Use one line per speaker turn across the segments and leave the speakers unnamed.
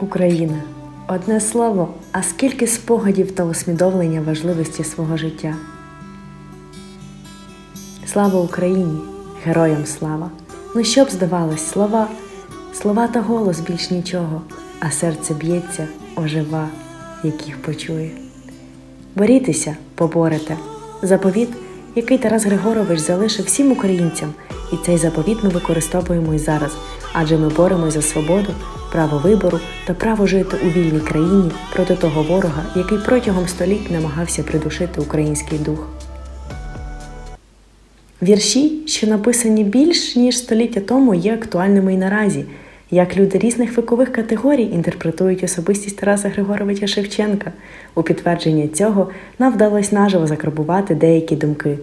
Україна. Одне слово, а скільки спогадів та усвідомлення важливості свого життя. Слава Україні! Героям слава! Ну що б здавалось, слова, слова та голос більш нічого, а серце б'ється, ожива, як їх почує. Борітеся, поборете. Заповіт, який Тарас Григорович залишив всім українцям, і цей заповіт ми використовуємо і зараз, адже ми боремось за свободу, право вибору та право жити у вільній країні проти того ворога, який протягом століть намагався придушити український дух. Вірші, що написані більш ніж століття тому, є актуальними і наразі. Як люди різних вікових категорій інтерпретують особистість Тараса Григоровича Шевченка. У підтвердження цього нам вдалося наживо закарбувати деякі думки.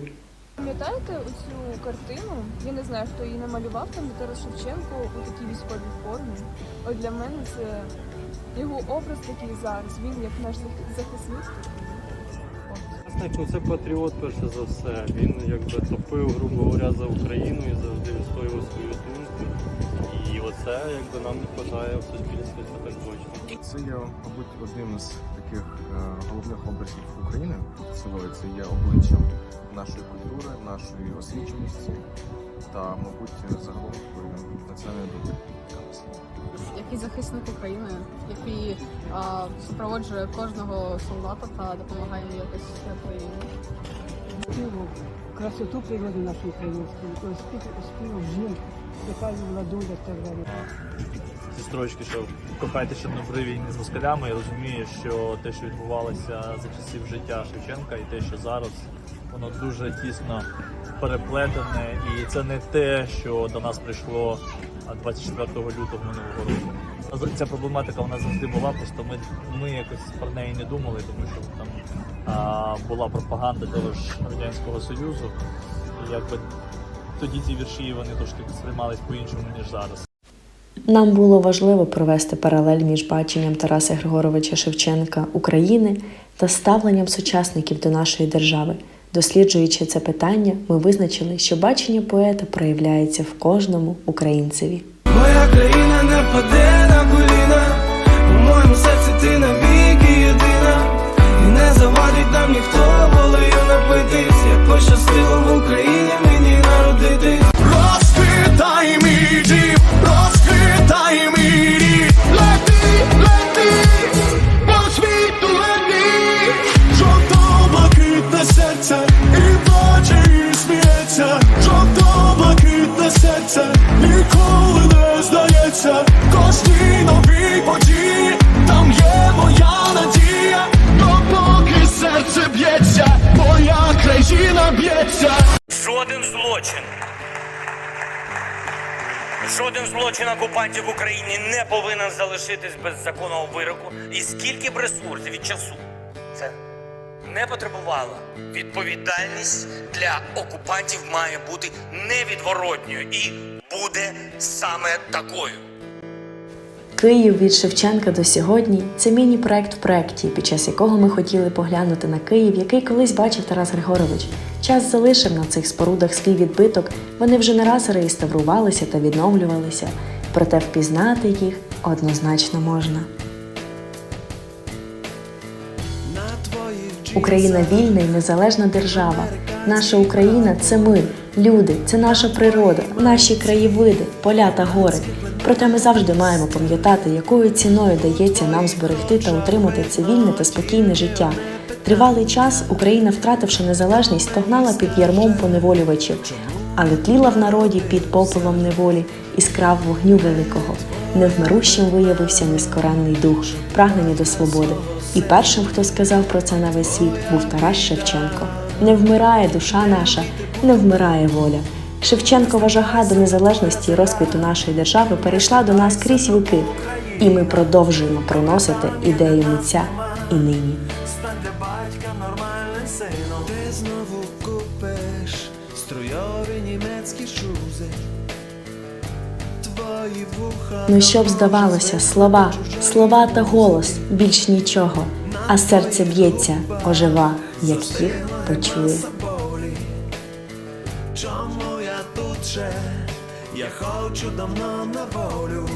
Пам'ятаєте не знаю, хто її намалював, там Тарас Шевченко у такій військовій формі. От для мене це його образ такий зараз. Він як наш зах- захисник. От.
Це патріот, перше за все. Він якби топив, грубо говоря, за Україну і завжди відстоював свою думку. І оце якби нам не вистачає в суспільстві, це так точно.
Це є, мабуть, одним з таких е, головних образів України силової. Це є обличчям нашої культури, нашої освіченості та, мабуть, загалом національної думки.
який захисник України, який а, супроводжує кожного солдата та допомагає якось
співу, красоту природи нашої української, спів- жінок, яка була доля і так далі.
зі строчки, що копайте ще при війні з москалями, і розуміє, що те, що відбувалося за часів життя Шевченка, і те, що зараз, воно дуже тісно переплетене, і це не те, що до нас прийшло 24 лютого минулого року. Ця проблематика вона завжди була, просто ми, ми якось про неї не думали, тому що там була пропаганда того ж радянського союзу, і якби тоді ці вірші вони трошки сприймались по-іншому ніж зараз.
Нам було важливо провести паралель між баченням Тараса Григоровича Шевченка України та ставленням сучасників до нашої держави. Досліджуючи це питання, ми визначили, що бачення поета проявляється в кожному українцеві.
Моя країна не впаде на коліна, у моєму серці ти не завадить нам ніхто
злочин окупантів Україні не повинен залишитись без законного вироку. І скільки б ресурсів і часу це не потребувало. Відповідальність для окупантів має бути невідворотньою і буде саме такою.
Київ від Шевченка до сьогодні це міні-проект в проекті, під час якого ми хотіли поглянути на Київ, який колись бачив Тарас Григорович. Час залишив на цих спорудах свій відбиток. Вони вже не раз реставрувалися та відновлювалися, проте впізнати їх однозначно можна. Україна вільна і незалежна держава. Наша Україна це ми, люди, це наша природа, наші краєвиди, поля та гори. Проте ми завжди маємо пам'ятати, якою ціною дається нам зберегти та утримати цивільне та спокійне життя. Тривалий час Україна, втративши незалежність, стогнала під ярмом поневолювачів, але тліла в народі під попелом неволі іскра вогню великого. Невмирущим виявився нескоренний дух, прагнення до свободи. І першим, хто сказав про це на весь світ, був Тарас Шевченко. Не вмирає душа наша, не вмирає воля. Шевченкова жага до незалежності і розквіту нашої держави перейшла до нас крізь віки, і ми продовжуємо проносити ідею митця і нині.
Стань батька нормальним сином. Ти знову купиш струйові німецькі шузи. Твої вуха.
Ну що б здавалося, слова, слова та голос більш нічого, а серце б'ється, ожива, як їх почує.
Чому я тут ще? Я хочу давно на волю.